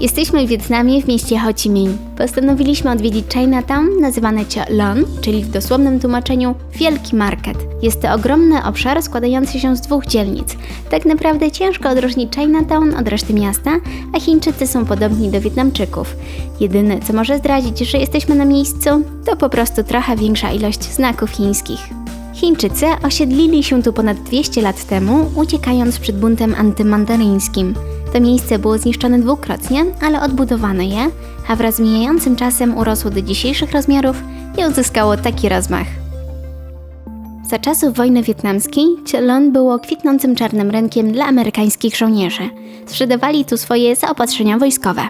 Jesteśmy w Wietnamie w mieście Ho Chi Minh. Postanowiliśmy odwiedzić Chinatown, nazywane Chợ Lon, czyli w dosłownym tłumaczeniu Wielki Market. Jest to ogromny obszar składający się z dwóch dzielnic. Tak naprawdę ciężko odróżnić Chinatown od reszty miasta, a Chińczycy są podobni do Wietnamczyków. Jedyne, co może zdradzić, że jesteśmy na miejscu, to po prostu trochę większa ilość znaków chińskich. Chińczycy osiedlili się tu ponad 200 lat temu, uciekając przed buntem antymandaryńskim. To miejsce było zniszczone dwukrotnie, ale odbudowano je, a wraz z mijającym czasem urosło do dzisiejszych rozmiarów i uzyskało taki rozmach. Za czasów wojny wietnamskiej Chelon było kwitnącym czarnym rynkiem dla amerykańskich żołnierzy. Sprzedawali tu swoje zaopatrzenia wojskowe.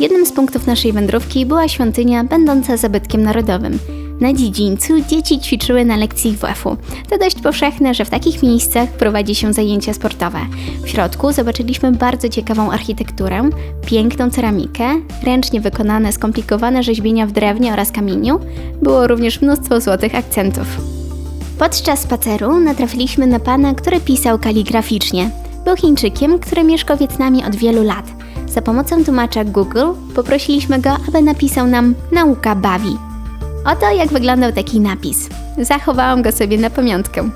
Jednym z punktów naszej wędrówki była świątynia będąca zabytkiem narodowym. Na dziedzińcu dzieci ćwiczyły na lekcji WF-u. To dość powszechne, że w takich miejscach prowadzi się zajęcia sportowe. W środku zobaczyliśmy bardzo ciekawą architekturę, piękną ceramikę, ręcznie wykonane skomplikowane rzeźbienia w drewnie oraz kamieniu. Było również mnóstwo złotych akcentów. Podczas spaceru natrafiliśmy na pana, który pisał kaligraficznie. Był Chińczykiem, który mieszka w Wietnamie od wielu lat. Za pomocą tłumacza Google poprosiliśmy go, aby napisał nam Nauka bawi. Oto jak wyglądał taki napis. Zachowałam go sobie na pamiątkę.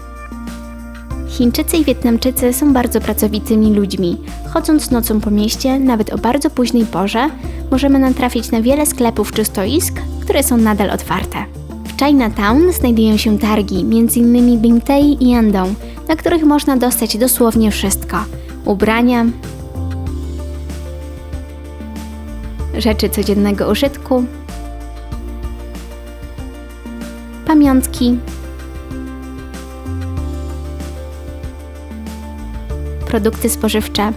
Chińczycy i Wietnamczycy są bardzo pracowitymi ludźmi. Chodząc nocą po mieście, nawet o bardzo późnej porze, możemy natrafić na wiele sklepów czy stoisk, które są nadal otwarte. W Chinatown znajdują się targi, m.in. Bingtei i Yandong, na których można dostać dosłownie wszystko. Ubrania, rzeczy codziennego użytku, pamiątki, produkty spożywcze.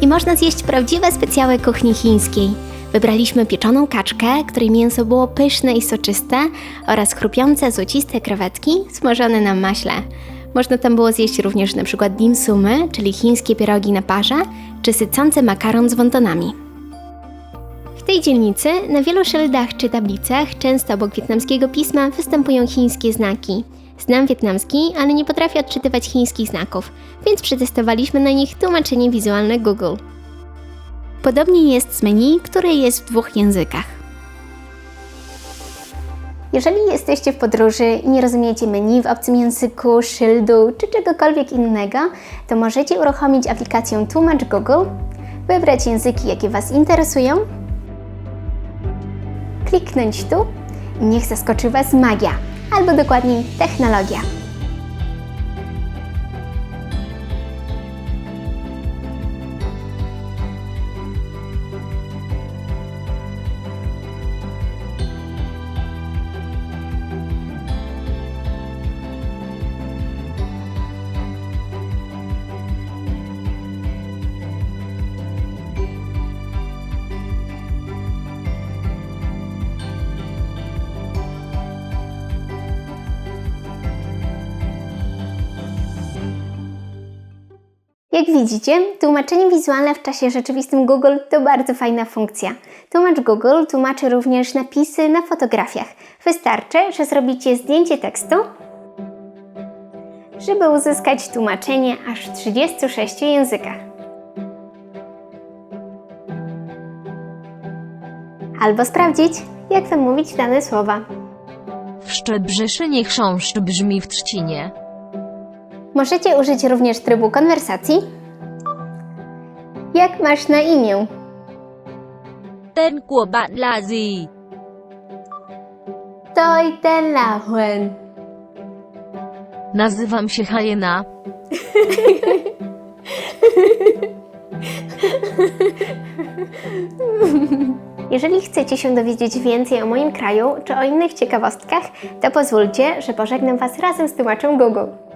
I można zjeść prawdziwe specjały kuchni chińskiej. Wybraliśmy pieczoną kaczkę, której mięso było pyszne i soczyste oraz chrupiące, złociste krewetki smażone na maśle. Można tam było zjeść również przykład dim sumy, czyli chińskie pierogi na parze, czy sycący makaron z wontonami. W tej dzielnicy na wielu szyldach czy tablicach, często obok wietnamskiego pisma, występują chińskie znaki. Znam wietnamski, ale nie potrafię odczytywać chińskich znaków, więc przetestowaliśmy na nich tłumaczenie wizualne Google. Podobnie jest z menu, które jest w dwóch językach. Jeżeli jesteście w podróży i nie rozumiecie menu w obcym języku, szyldu czy czegokolwiek innego, to możecie uruchomić aplikację Tłumacz Google, wybrać języki, jakie Was interesują, kliknąć tu i niech zaskoczy Was magia, albo dokładniej technologia. Jak widzicie, tłumaczenie wizualne w czasie rzeczywistym Google to bardzo fajna funkcja. Tłumacz Google tłumaczy również napisy na fotografiach. Wystarczy, że zrobicie zdjęcie tekstu, żeby uzyskać tłumaczenie aż w 36 językach. Albo sprawdzić, jak wymówić dane słowa. W Szczebrzeszynie chrząszcz brzmi w trzcinie. Możecie użyć również trybu konwersacji. Jak masz na imię? Tên của bạn là gì? Tôi tên là Huỳnh. Nazywam się Hajena. Jeżeli chcecie się dowiedzieć więcej o moim kraju czy o innych ciekawostkach, to pozwólcie, że pożegnam Was razem z tłumaczem Google.